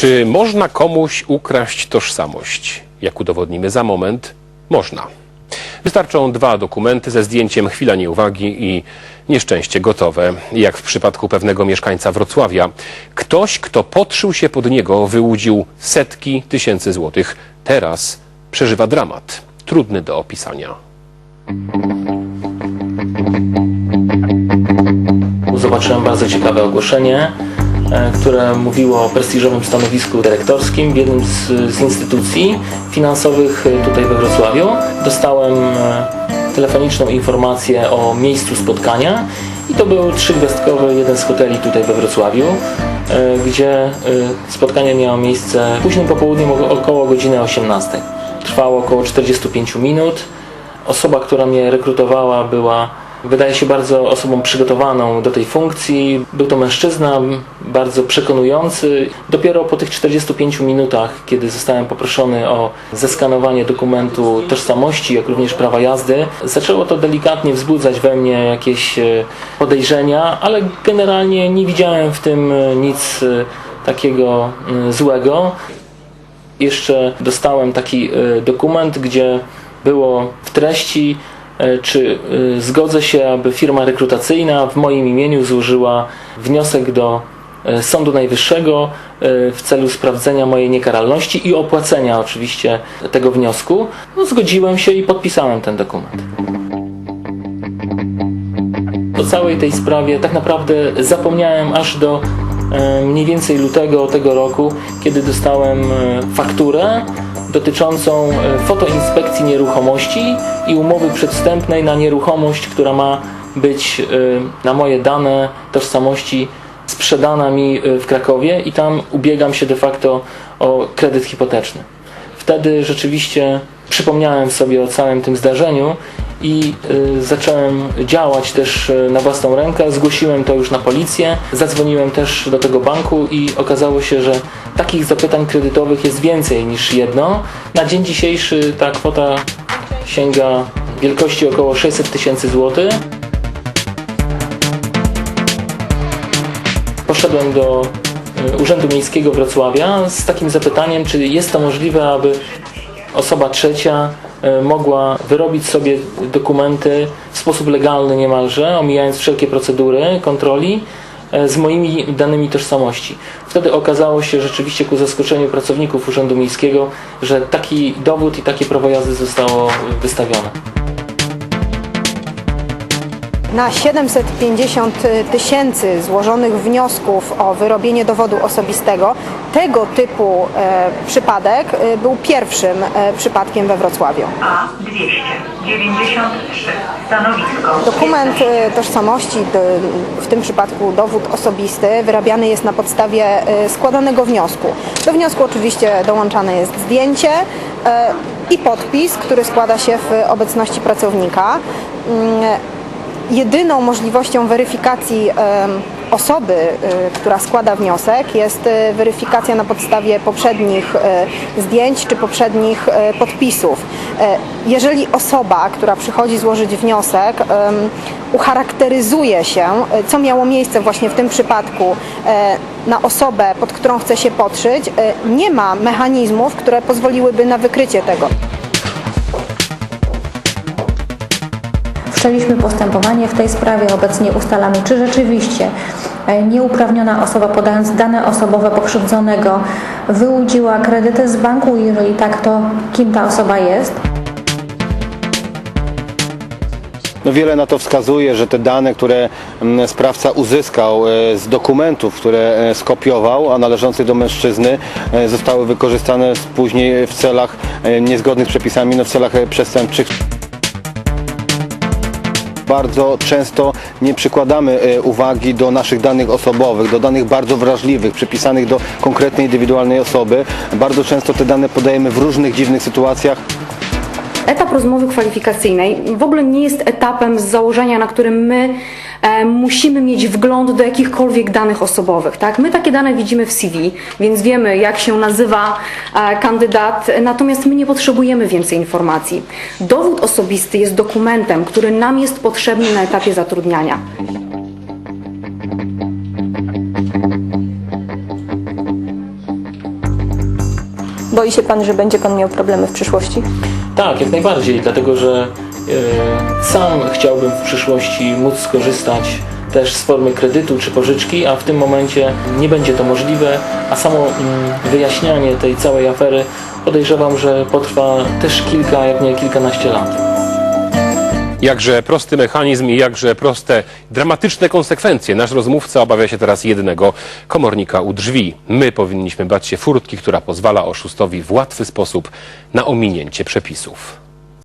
Czy można komuś ukraść tożsamość? Jak udowodnimy za moment, można. Wystarczą dwa dokumenty ze zdjęciem chwila nieuwagi i nieszczęście gotowe. Jak w przypadku pewnego mieszkańca Wrocławia. Ktoś, kto podszył się pod niego, wyłudził setki tysięcy złotych. Teraz przeżywa dramat. Trudny do opisania. Zobaczyłem bardzo ciekawe ogłoszenie, które mówiło o prestiżowym stanowisku dyrektorskim w jednym z, z instytucji finansowych e, tutaj we Wrocławiu. Dostałem e, telefoniczną informację o miejscu spotkania i to był trzygwiazdkowy jeden z hoteli tutaj we Wrocławiu, e, gdzie e, spotkanie miało miejsce późnym popołudniem około godziny 18. Trwało około 45 minut. Osoba, która mnie rekrutowała, była, wydaje się, bardzo osobą przygotowaną do tej funkcji. Był to mężczyzna, bardzo przekonujący. Dopiero po tych 45 minutach, kiedy zostałem poproszony o zeskanowanie dokumentu tożsamości, jak również prawa jazdy, zaczęło to delikatnie wzbudzać we mnie jakieś e, podejrzenia, ale generalnie nie widziałem w tym e, nic e, takiego złego jeszcze dostałem taki dokument, gdzie było w treści, czy y, zgodzę się, aby firma rekrutacyjna w moim imieniu złożyła wniosek do y, Sądu Najwyższego w celu sprawdzenia mojej niekaralności i opłacenia oczywiście tego wniosku. No, zgodziłem się i podpisałem ten dokument. O całej tej sprawie tak naprawdę zapomniałem aż do e, mniej więcej lutego tego roku, kiedy dostałem e, fakturę dotyczącą e, fotoinspekcji nieruchomości i umowy przedwstępnej na nieruchomość, która ma być e, na moje dane tożsamości sprzedana mi e, w Krakowie i tam ubiegam się de facto o kredyt hipoteczny. Wtedy rzeczywiście przypomniałem sobie o całym tym zdarzeniu i y, zacząłem działać też y, na własną rękę. Zgłosiłem to już na policję, zadzwoniłem też do tego banku i okazało się, że takich zapytań kredytowych jest więcej niż jedno. Na dzień dzisiejszy ta kwota sięga wielkości około 600 tysięcy złotych. Poszedłem do y, Urzędu Miejskiego Wrocławia z takim zapytaniem, czy jest to możliwe, aby osoba trzecia mogła wyrobić sobie dokumenty w sposób legalny niemalże, omijając wszelkie procedury kontroli y, z moimi danymi tożsamości. Wtedy okazało się rzeczywiście ku zaskoczeniu pracowników Urzędu Miejskiego, że taki dowód i takie prawo jazdy zostało wystawione. Na 750 tysięcy złożonych wniosków o wyrobienie dowodu osobistego tego typu e, przypadek e, był pierwszym e, przypadkiem we Wrocławiu. A 293 stanowisko. Dokument e, tożsamości, d- w tym przypadku dowód osobisty, wyrabiany jest na podstawie e, składanego wniosku. Do wniosku oczywiście dołączane jest zdjęcie e, i podpis, który składa się w obecności pracownika. Mm, Jedyną możliwością weryfikacji osoby, y, która składa wniosek, jest y, weryfikacja na podstawie poprzednich y, zdjęć czy poprzednich podpisów. Jeżeli osoba, która przychodzi złożyć wniosek, ucharakteryzuje się, co miało miejsce właśnie w tym przypadku, na osobę, pod którą chce się podszyć, nie ma mechanizmów, które pozwoliłyby na wykrycie tego. Wszczęliśmy postępowanie w tej sprawie. Obecnie ustalamy, czy rzeczywiście e, nieuprawniona osoba, podając dane osobowe pokrzywdzonego, wyłudziła kredyty z banku. Jeżeli tak, to kim ta osoba jest? No wiele na to wskazuje, że te dane, które mm, sprawca uzyskał e, z dokumentów, które e, skopiował, a należących do mężczyzny, zostały wykorzystane później w celach niezgodnych z przepisami, no w celach przestępczych. Bardzo często nie przykładamy e, uwagi do naszych danych osobowych, do danych bardzo wrażliwych, przypisanych do konkretnej, indywidualnej osoby. Bardzo często te dane podajemy w różnych dziwnych sytuacjach. Etap rozmowy kwalifikacyjnej w ogóle nie jest etapem z założenia, na którym my e, musimy mieć wgląd do jakichkolwiek danych osobowych. Tak? My takie dane widzimy w CV, więc wiemy, jak się nazywa e, kandydat, natomiast my nie potrzebujemy więcej informacji. Dowód osobisty jest dokumentem, który nam jest potrzebny na etapie zatrudniania. Boi się Pan, że będzie Pan miał problemy w przyszłości? Tak, jak najbardziej, dlatego że e, sam chciałbym w przyszłości móc skorzystać też z formy kredytu czy pożyczki, a w tym momencie nie będzie to możliwe, a samo mm, wyjaśnianie tej całej afery podejrzewam, że potrwa też kilka, jak nie kilkanaście lat. Jakże prosty mechanizm i jakże proste, dramatyczne konsekwencje. Nasz rozmówca obawia się teraz jednego komornika u drzwi. My powinniśmy bać się furtki, która pozwala oszustowi w łatwy sposób na ominięcie przepisów.